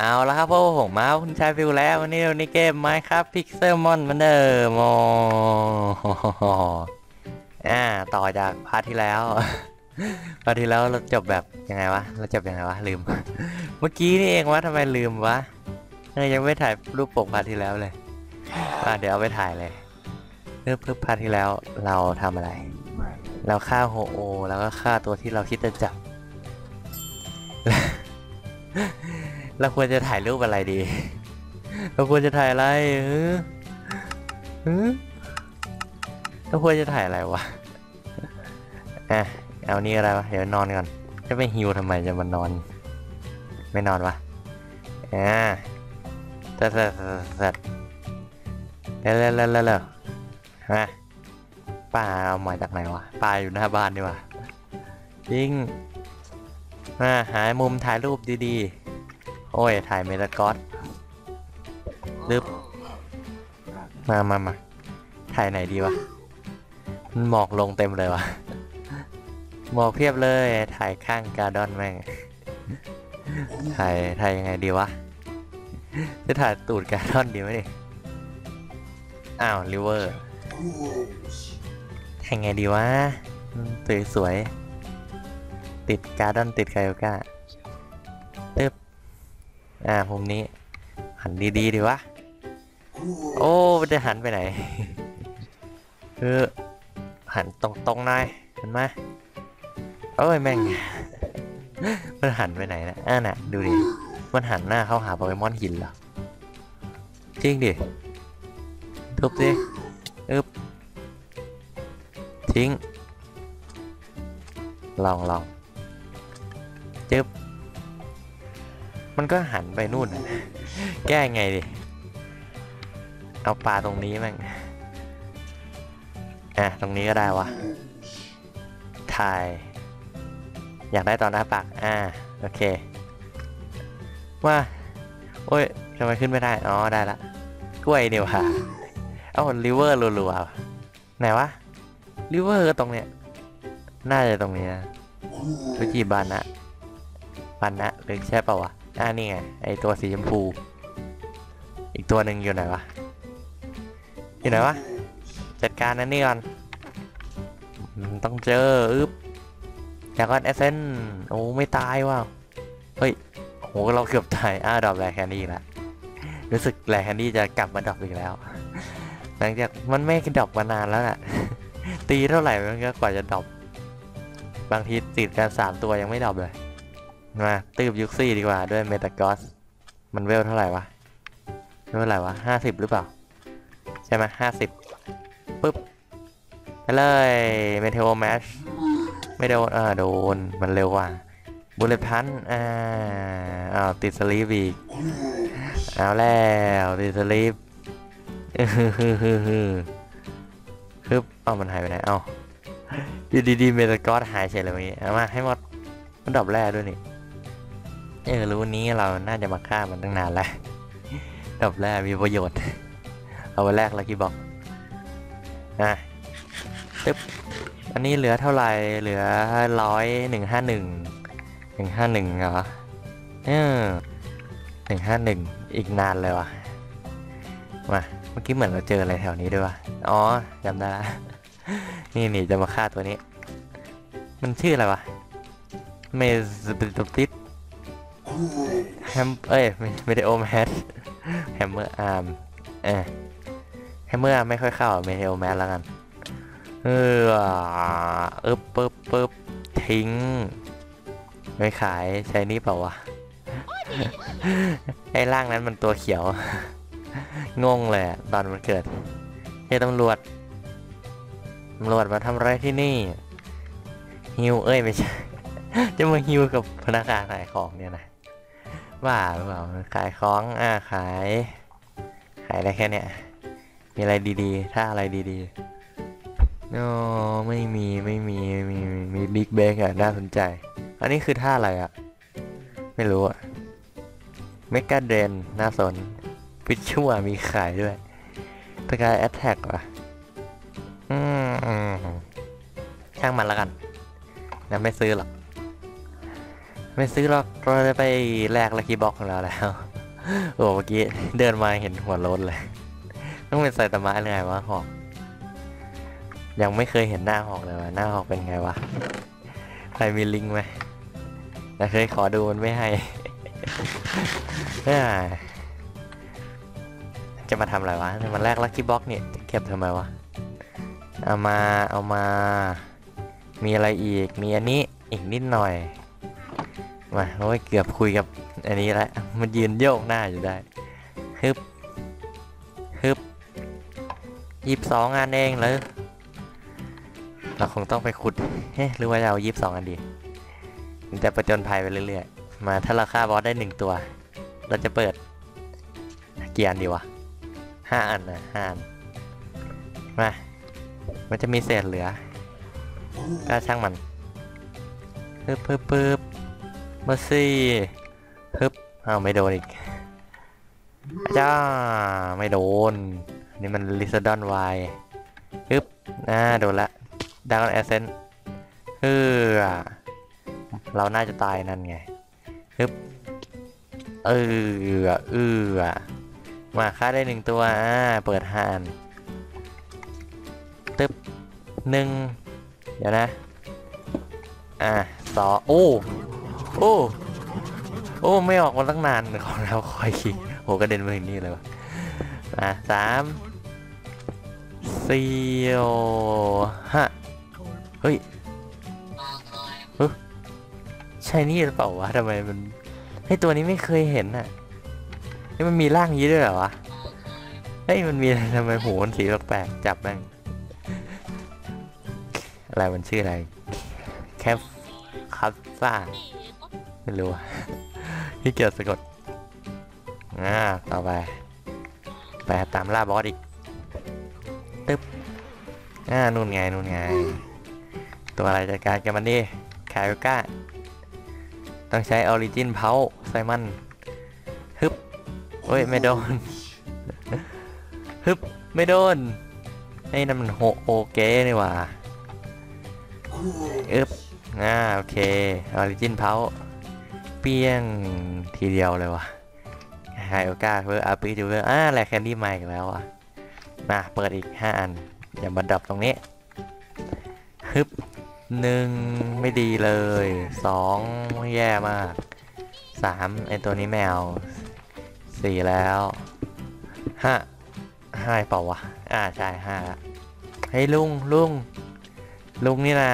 เอาละครับพวกผมมาคุณชายฟิวแล้ว วันนี้วันนี้เกมไมครับพิกเซลมอนมือนเดิมโอ้โหอ่าต่อจากพาร์ทที่แล้วพาร์ทที่แล้วเราจบแบบยังไงวะเราจบยังไงวะลืม เมื่อกี้นี่เองวะทำไมลืมวะเออยังไม่ถ่ายรูปปกพาร์ทที่แล้วเลยอ่าเดี๋ยวเอาไปถ่ายเลยเพื่อเพื่อพาร์ทที่แล้วเราทำอะไร เราฆ่าโฮโอ แล้วก็ฆ่าตัวที่เราคิดจะจับ เราควรจะถ่ายรูปอะไรดี เราควรจะถ่ายอะไรเออเออเราควรจะถ่ายอะไรวะอะเอานี่อะไรวะ เดี๋ยวนอนก่อน จะไปฮิวทำไมจะมานอน ไม่นอนวะอ่าสัดสัดสัดเร็วเร็วเร็วเร็วเร็วฮะป้าเอามาจากไหนวะป้าอยู่หน้าบ้านดีกว่ายิงมาหามุมถ่ายรูปดีๆ โอ้ย ถ่ายเมตากอสลึบมามามาถ่ายไหนดีวะมันหมอกลงเต็มเลยวะ หมอกเพียบเลย ถ่ายข้างการ์ดอนแม่ง ถ่าย ถ่ายยังไงดีวะ จะถ่ายตูดการ์ดอนดีไหมดิอ้าวริเวอร์ถ่ายไงดีวะ สวยสวยๆติดการ์ดอนติดไคโอก้าตึ๊บ อ่ามุมนี้ หันดีๆดีวะ โอ้มันจะหันไปไหนเออหันตรงๆหน่อยเห็นไหมโอ้ยแม่ง มันหันไปไหนนะอ่าน่ะ ดูดิ มันหันหน้าเข้าหาโปเกมอนหินเหรอ จริงดิ ทุบดิอึบทิ้ง ลองลอง มันก็หันไปนู่นน่ะแก้ไงดิ เอาปลาตรงนี้แม่งอะ ตรงนี้ก็ได้วะ ถ่าย อยากได้ตอนหน้าปาก อ่า โอเค ว่า โอ้ยทำไมขึ้นไม่ได้ อ๋อ ได้ละ กล้วยนี่ว่ะ เอาลิเวอร์รัวๆ ไหนวะ ลิเวอร์ก็ตรงเนี้ย น่าจะตรงนี้นะทุจิบานะบานะหรือใช่เปล่าวะ อ่านี่ไงไอตัวสีชมพู อีกตัวหนึ่งอยู่ไหนวะ อยู่ไหนวะ จัดการนั่นนี่ก่อนต้องเจออึ๊บแล้วก็เอเซนโอ้ไม่ตายว่ะเฮ้ยโหเราเกือบตายอ้าดรอปแรแคนดี้ละรู้สึกแรแคนดี้จะกลับมาดรอปอีกแล้ว หลังจากมันไม่ดรอปมานานแล้วน่ะ ตีเท่าไหร่มันก็กว่าจะดรอปบางทีติดกันสามตัวยังไม่ดรอปเลย มาตืบยุคซี่ดีกว่าด้วยเมตากอสมันเวลเท่าไหร่วะเวลเท่าไหร่วะห้าสิบหรือเปล่า ใช่ไหมห้าสิบปุ๊บไปเลยเมเทโอแมชไม่โดนอ่าโดน มันเร็วกว่าบุลเลตพันอ่าอ้าวติดสลีปอีกเอาแล้วติดสลีปฮึบเอ้ามันหายไปไหนเอ้าอยู่ดีๆเมตากอสหายเฉยเลยเมื่อกี้เอามาให้หมดมันดรอปแร่ด้วยนี่ เออรู้นี้เราน่าจะมาฆ่ามันตั้งนานแล้วดอปแร่มีประโยชน์ เอาไปแลกลักกี้บอกอะตึ๊บอันนี้เหลือเท่าไหร่เหลือร้อยหนึ่งห้าหนึ่งหนึ่งห้าหนึ่งเหรอเออหนึ่งห้าหนึ่งอีกนานเลยวะมาเมื่อกี้เหมือนเราเจออะไรแถวนี้ด้วยวะอ๋อจำได้ละนี่นี่จะมาฆ่าตัวนี้ มันชื่ออะไรวะเมสปิตติส แฮมเอ้ยไม่ไม่ได้โอมแฮดแฮมเมอร์อาร์มเออแฮมเมอร์อาร์มไม่ค่อยเข้าเมเทโอแมสแล้วกัน เออเอึบปึ๊บปึ๊บทิ้ง ไม่ขายใช้นี่เปล่าวะ ไอ้ร่างนั้นมันตัวเขียว งงเลยตอนมันเกิดเฮ้ยตำรวจตำรวจมาทำอะไรที่นี่ฮิวเอ้ยไม่ใช่ จะมาฮิวกับพนักงานขายของเนี่ยนะ ว่าหรือเปล่าขายของอ่าขาย ขายได้แค่เนี้ยมีอะไรดีๆ ถ้าอะไรดีๆโอ้ไม่มีไม่มีไม่มีมีบิ๊กเบงอะน่าสนใจ อันนี้คือท่าอะไรอะ ไม่รู้อะเมกาเดนน่าสนพิชชั่วมีขายด้วยสกายแอตแทกว่ะอืมช่างมันแล้วกันนะไม่ซื้อหรอก ไม่ซื้อหรอกเราจะไปแลกลักกี้บ็อกของเราแล้ว โอ้เมื่อกี้เดินมาเห็นหัวโล้นเลย ต้องเป็นไซตามะเลยไงวะหอก ยังไม่เคยเห็นหน้าหอกเลยวะหน้าหอกเป็นไงวะ ใครมีลิงไหมแต่เคยขอดูมันไม่ให้จะมาทำอะไรวะจะมาแลกลักกี้บ็อกเนี่ยจะเก็บทำไมวะ เอามา เอามา มีอะไรอีก มีอันนี้อีกนิดหน่อย มาโอ้ยเกือบคุยกับอันนี้แล้วมันยืนโยกหน้าอยู่ได้ฮึบฮึบยี่สิบสองอันเองเลยเราคงต้องไปขุดเฮ้หรือว่าจะเอายี่สิบสองอันดีแต่ประจนภัยไปเรื่อยๆ มาถ้าเราฆ่าบอสได้หนึ่งตัว เราจะเปิดเกี่อันดีวะห้าอันนะห้าอันมา มันจะมีเศษเหลือ ก็ช่างมันปึ๊บปึ๊บปึ๊บ มาสิฮึบอ้าวไม่โดนอีกจ้าไม่โดน นี่มันลิซดอนไวฮึบอ่าโดนละดาวน์แอสเซนเฮ้อเราน่าจะตายนั่นไงฮึบเออเออมาค่าได้หนึ่งตัวอ่าเปิดหานตึ๊บหนึ่งเดี๋ยวนะ อะสองโอ้ โอ้ โอ้ ไม่ออกมาตั้งนานของเราคอยคิงโหกระเด็นมาถึงนี่เลยวะอะสามสี่ห้าเฮ้ยเฮ้ยใช่นี่หรือเปล่าวะทำไมมันเฮ้ตัวนี้ไม่เคยเห็นอะเฮ้มันมีร่างนี้ด้วยเหรอวะเฮ้ยมันมีอะไรทำไมหูมันสีแปลกๆจับแม่งอะไรมันชื่ออะไรแคฟคัฟซ่า ไม่รู้อะที่เกียจสะกดอ่าต่อไป ไปตามล่าบอสอีกตึ๊บอ่านู่นไงนู่นไง ตัวอะไรจัดการกันมันดิคาโยก้า ต้องใช้ออริจินเพาไซมันฮึบเฮ้ย ไม่โดน ฮึบ ไม่โดนไอ้นั่นมันโฮโอเก้นี่หว่าอึบอ่า โอเค ออริจินเพา เปี้ยงทีเดียวเลยวะไฮโอกาเวอร์อาร์ปีจูเวอร์อ่าแลกแคนดี้มาอีกแล้วอะมาเปิดอีก 5 อัน อย่ามาดับตรงนี้ฮึบหนึ่งไม่ดีเลยสองแย่มากสามไอตัวนี้แมวสี่แล้วห้าห้าเปล่าวะ อ่าใช่ห้าละเฮ้ยลุงลุงลุงนี่นะ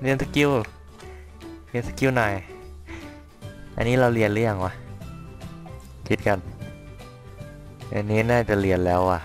เรียนสกิลเรียนสกิลหน่อย อันนี้เราเรียนหรือยังวะ คิดกัน อันนี้น่าจะเรียนแล้วอะ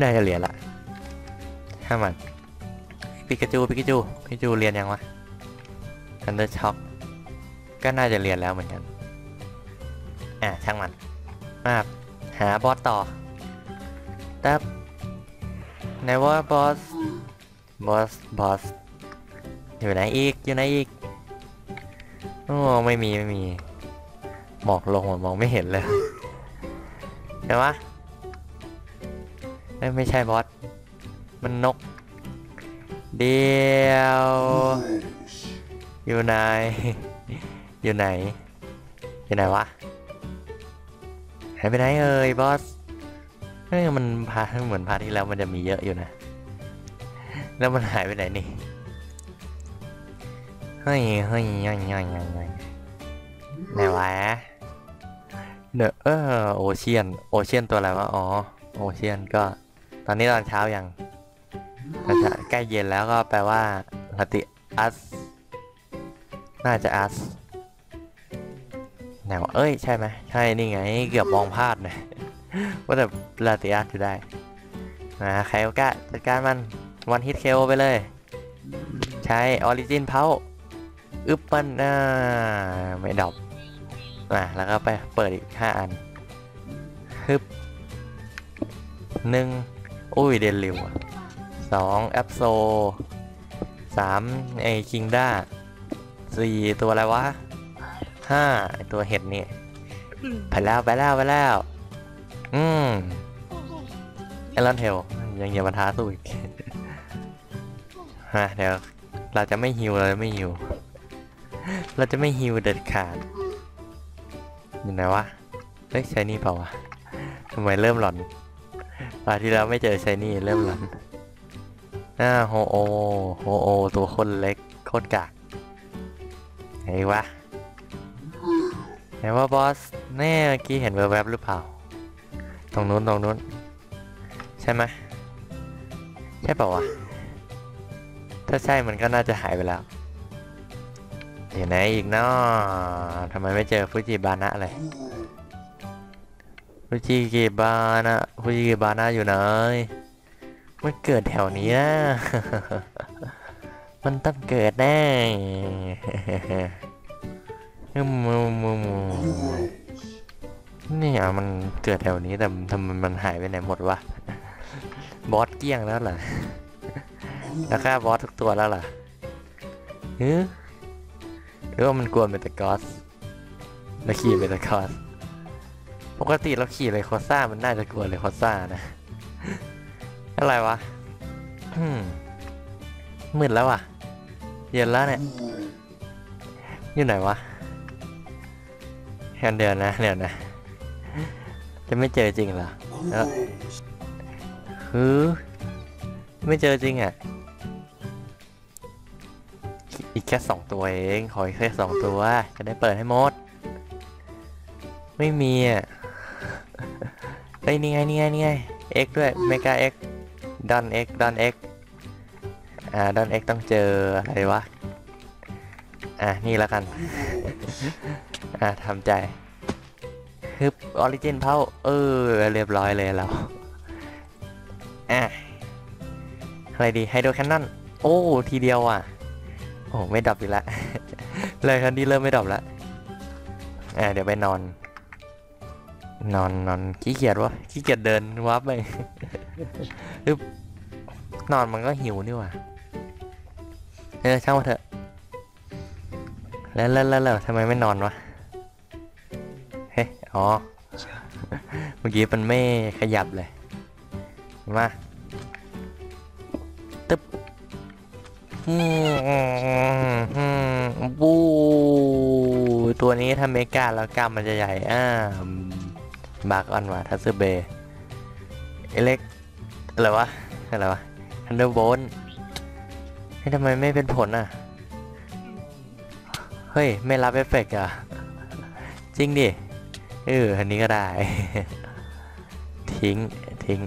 น่าจะเรียนละถ้ามันปิกาจูปิกาจูปิกาจูเรียนยังวะทันเดอร์ช็อคก็น่าจะเรียนแล้วเหมือนกัน อะช่างมัน มาหาบอสต่อแต่ไหนว่าบอส บอส บอส อยู่ไหนอีก อยู่ไหนอีก โอ้ไม่มีไม่มีหมอกลงอะมองไม่เห็นเลยเดี๋ยววะเอ้ยไม่ใช่บอสมันนก เดียว อยู่ไหน อยู่ไหน อยู่ไหนวะหายไปไหนเอ่ยบอสเฮ้ยมันพาเหมือนพาที่แล้วมันจะมีเยอะอยู่นะ แล้วมันหายไปไหนนี่ เฮ้ยเฮ้ยย่อยย่อยย่อยย่อยไหนวะเนอะเออโอเชียน โอเชียนตัวอะไรวะ อ๋อ โอเชียนก็ ตอนนี้ตอนเช้ายังตอนเช้าใกล้เย็นแล้วก็แปลว่าลาติอัส น่าจะอัสไหนวะเอ้ย ใช่ไหมใช่ นี่ไง เกือบมองพลาดนะว่าแต่ลาติอัสอยู่ได้นะใครโอกาสจัดการมัน วันฮิตเคโอไปเลย ใช้ออริจินเพา อึบมันอ่าไม่ดอกอะแล้วก็ไปเปิดอีก5อันฮึบหนึ่งอุ้ยเดนริวสองแอปโซสามไอคิงด้าสี่ตัวอะไรวะห้าตัวเห็ดนี่ไปแล้วไปแล้วไปแล้ว อืมเอลอนเทลยังอย่ามาท้าสู้อีกฮะเดี๋ยวเราจะไม่ฮิวเราจะไม่ฮิว เราจะไม่ฮิวเด็ดขาดอยู่ไหนวะเฮ้ยใชนี่เปล่าวะทำไมเริ่มหลอนตอนที่เราไม่เจอใชนี่เริ่มหลอนอ่าโฮโอโฮโอตัวคนเล็กโคตรกากไหนวะไหนว่าบอสแน่เมื่อกี้เห็นแวบๆหรือเปล่า ตรงนู้นตรงนู้น ใช่ไหมใช่เปล่าวะถ้าใช่มันก็น่าจะหายไปแล้ว เห็นไหนอีกเนาะทำไมไม่เจอฟูจิบานะเลยฟูจิกิบานะฟูจิกิบานะอยู่ไหนมันเกิดแถวนี้นะมันต้องเกิดแน่อืมอืมอืมอืมนี่อะมันเกิดแถวนี้แต่ทำไมมันหายไปไหนหมดวะบอสเกี้ยงแล้วเหรอแล้วฆ่าบอสทุกตัวแล้วเหรอฮึ หรือว่ามันกลัวเมตากอสแล้วขี่เมตากอสปกติเราขี่เลยคอซ่ามันน่าจะกลัวเลยคอซ่านะ อะไรวะมืดแล้วอะ เย็นแล้วเนี่ย อยู่ไหนวะเดียวนะเดี๋ยวนะ จะไม่เจอจริงเหรอแล้วคือไม่เจอจริงอะ กแค่สองตัวเองขออีกแค่สองตัว จะได้เปิดให้หมด ไม่มีอะเฮ้ยนี่ไงนี่ไงนี่ไง X ด้วยเมกา X ดอน X ดอน X อ่าดอน X ต้องเจออะไรวะ อะนี่แล้วกัน อะทำใจฮึบออริจินเผาเออ เรียบร้อยเลยเราอะอะไรดีไฮโดรแคนนอน โอ้ ทีเดียวอะ อ้ไม่ดับอีกละเลยคันนี้เริ่มไม่ดับละอ่าเดี๋ยวไปนอน นอนนอนขี้เกียจวะขี้เกียจเดินวับไปอึ๊บนอนมันก็หิวนี่หว่าเออช่างมาเถอะ แล้วแล้วแล้วทำไมไม่นอนวะเฮ้ยอ๋อเมื่อกี้มันไม่ขยับเลยมาตึ๊บ บูตัวนี้ถ้าเมกาแล้วกล้ามมันจะใหญ่ อ่าบากออนว่ะทัสเบเอเล็กอะไรวะ อะไรวะฮันเดอร์โบนเฮ้ทำไมไม่เป็นผลอะ เฮ้ย ไม่รับเอฟเฟกต์อะ จริงดิ เออ อันนี้ก็ได้ ทิ้ง ทิ้ง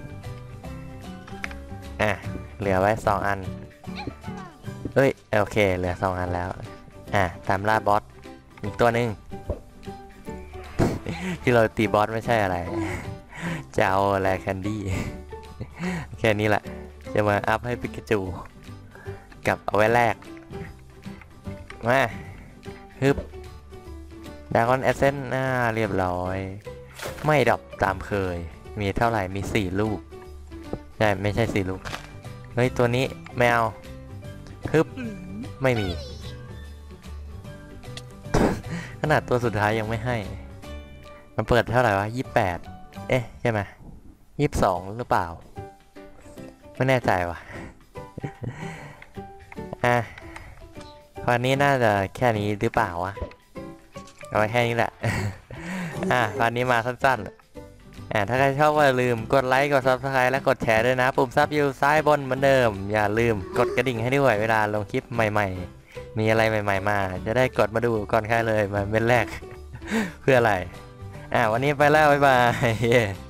อะ เหลือไว้สองอัน เอ้ยโอเคเหลือสองอันแล้ว อะตามล่าบอสอีกตัวหนึ่งที่เราตีบอสไม่ใช่อะไร จะเอาอะไรแคนดี้แค่นี้แหละ จะมาอัพให้ปิกาจู กับเอาไว้แลกมาฮึบดากอนแอสเซนอ่าเรียบร้อย ไม่ดับตามเคย มีเท่าไหร่มีสี่ลูก ใช่ ไม่ใช่สี่ลูก เฮ้ย ตัวนี้แมวฮึบ ไม่มี ขนาดตัวสุดท้ายยังไม่ให้ มันเปิดเท่าไหร่วะยี่แปดเอ๊ะ ใช่ไหมยี่สองหรือเปล่า ไม่แน่ใจวะอะวันนี้น่าจะแค่นี้หรือเปล่าวะ เอาไว้แค่นี้แหละ อะวันนี้มาสั้นๆ อ่าถ้าใครชอบก็อย่าลืมกดไลค์กด subscribe และกดแชร์ด้วยนะ ปุ่มซับอยู่ซ้ายบนเหมือนเดิม อย่าลืมกดกระดิ่งให้ด้วยเวลาลงคลิปใหม่ ๆ มีอะไรใหม่ ๆ มา จะได้กดมาดูก่อนใครเลยมาเป็นแรก เพื่ออะไรอ่าวันนี้ไปแล้วบ๊ายบาย